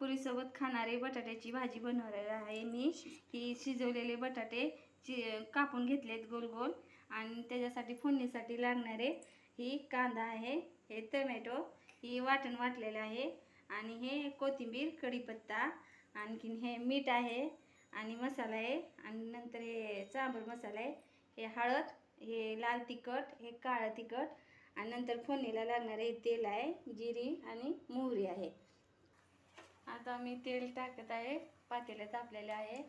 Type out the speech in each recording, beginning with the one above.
पुरीसोबत खाणारे बटाट्याची भाजी बनवणार आहे मी. ही शिजवलेले बटाटे चि कापून घेतलेत गोल गोल आणि त्याच्यासाठी फोडणीसाठी लागणारे ही कांदा आहे हे टमॅटो ही वाटण वाटलेलं आहे आणि हे कोथिंबीर कढीपत्ता आणखीन हे मीठ आहे आणि मसाला आहे आणि नंतर हे चांबर मसाला आहे हे हळद हे लाल तिखट हे काळं तिखट आणि नंतर फोडणीला लागणारे हे तेल आहे जिरी आणि मोहरी आहे. आता मी तेल टाकत आहे पातेलं तापलेलं आहे.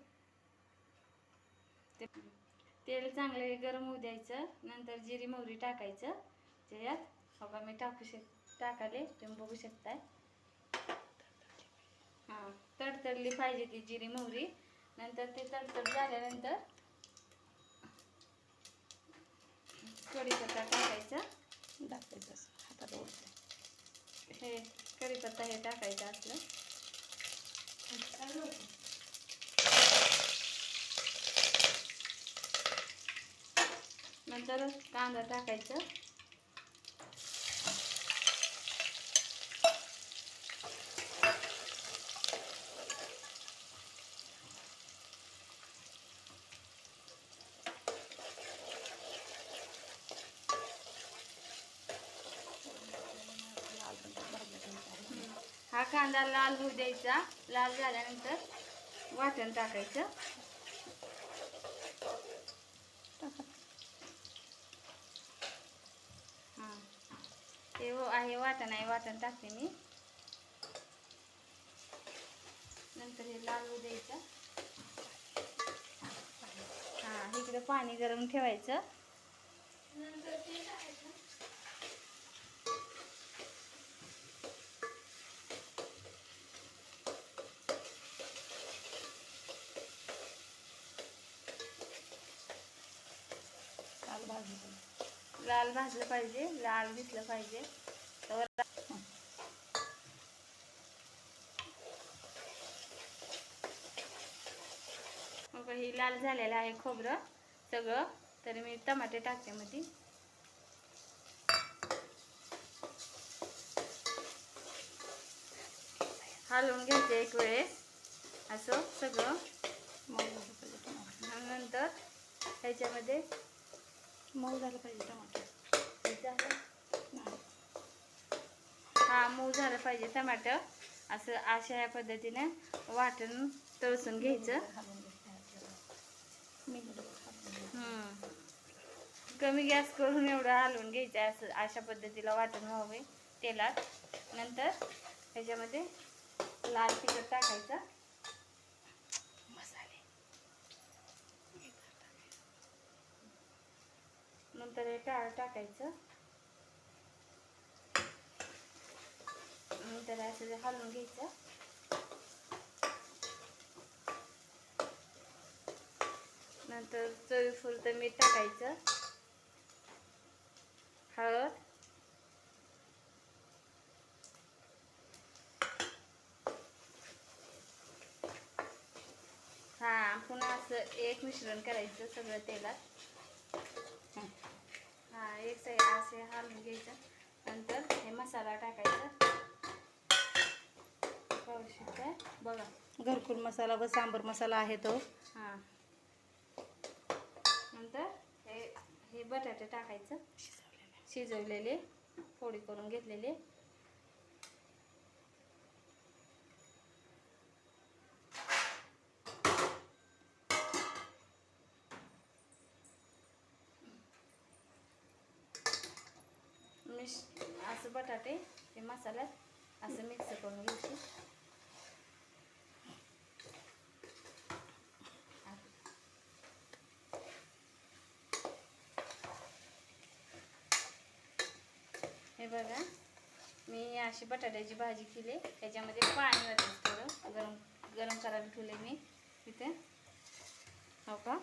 ते तेल चांगले गरम होऊ द्यायचं नंतर जिरी मोहरी टाकायचं. त्याच्यात का मी टाकू शक टाकाले तुम्ही बघू शकताय. हां तडतडली पाहिजे ती जिरी मोहरी. नंतर ते तडतड झाल्यानंतर कढीपत्ता टाकायचा. दाखवायचं हातात हे कढीपत्ता हे टाकायचं असलं नंतर कांदा टाकायचं लाल पण भाजलं आहे हा कांदा लाल होऊ द्यायचा. लाल झाल्यानंतर वाटण टाकायचं. हां. ते आहे वाटण आहे वाटण टाकते मी. नंतर हे लाल होऊ द्यायचं. हां इकडे पाणी गरम ठेवायचं. भाजलं लाल भाजलं पाहिजे लाल घेतलं पाहिजे. तर मग हे लाल झालेलं आहे खोबरं सगळं. तर मी टमाटे टाकते मध्ये हलवून घ्यायचे एक वेळेस. असं सगळं. मग आणि नंतर ह्याच्यामध्ये मऊ झालं पाहिजे टमाटर. हा मऊ झालं पाहिजे टमाटर. असं अशा या पद्धतीने वाटण तळसून घ्यायचं. कमी गॅस करून एवढं हलवून घ्यायचं असं अशा पद्धतीला वाटण व्हावे तेलात. नंतर ह्याच्यामध्ये लाल तिखट टाकायचं. नंतर हे टाळ टाकायचं. नंतर असं ते हलवून घ्यायचं. नंतर चवीपुरतं मीठ टाकायचं. हळद. हा पुन्हा असं एक मिश्रण करायचं सगळं तेलात. एक साईड असे हलवून घ्यायचं. नंतर हे मसाला टाकायचा. बघा. घरकुल मसाला व सांबर मसाला आहे तो. हां. नंतर हे हे बटाटे टाकायचं. शिजवलेला. शिजवलेले. फोडी करून घेतलेले मिक्स असं बटाटे ते मसाल्यात असं मिक्स करून घ्यायची. हे बघा मी अशी बटाट्याची भाजी केली. त्याच्यामध्ये पाणी वाटायचं थोडं गरम गरम करायला ठेवले मी. तिथे हो का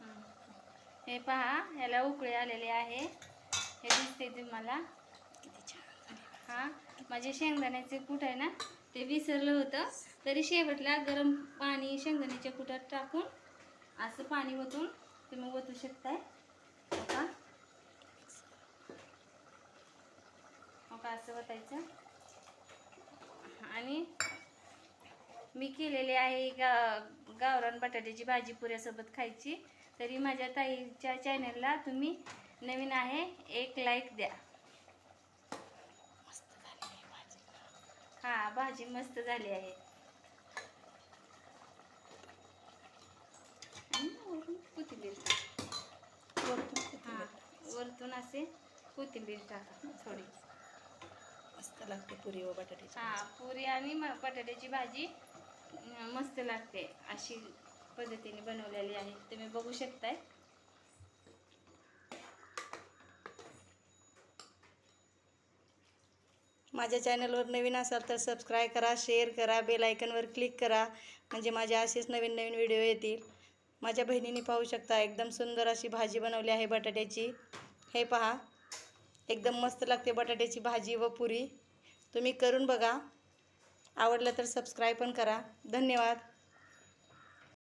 हं. हे पहा ह्याला उकळी आलेले आहे. हे दिसते तुम्हाला हां माझे शेंगदाण्याचे कूट आहे ना ते विसरलं होतं. तरी शेवटला गरम पाणी शेंगदाण्याच्या कुटात टाकून असं पाणी ओतून तुम्ही ओतू शकताय. हो का का असं ओतायचं. आणि मी केलेले आहे का गावरान बटाट्याची भाजी पुऱ्यासोबत खायची तरी माझ्या ताईच्या चॅनलला तुम्ही नवीन आहे एक लाईक द्या हा भाजी मस्त झाली आहे कोथिंबीर. वरतून हा असे कोथिंबीर टाका थोडी मस्त लागते पुरी व बटाट्याची हा. पुरी आणि बटाट्याची भाजी मस्त लागते अशी पद्धतीने बनवलेली आहे. तुम्ही बघू शकताय. माझ्या चॅनलवर नवीन असाल तर सबस्क्राईब करा शेअर करा बेल आयकनवर क्लिक करा. म्हणजे माझ्या असेच नवीन नवीन व्हिडिओ येतील. माझ्या बहिणीने पाहू शकता एकदम सुंदर अशी भाजी बनवली आहे बटाट्याची. हे पहा. एकदम मस्त लागते बटाट्याची भाजी व पुरी. तुम्ही करून बघा. आवडलं तर सबस्क्राईब पण करा. धन्यवाद.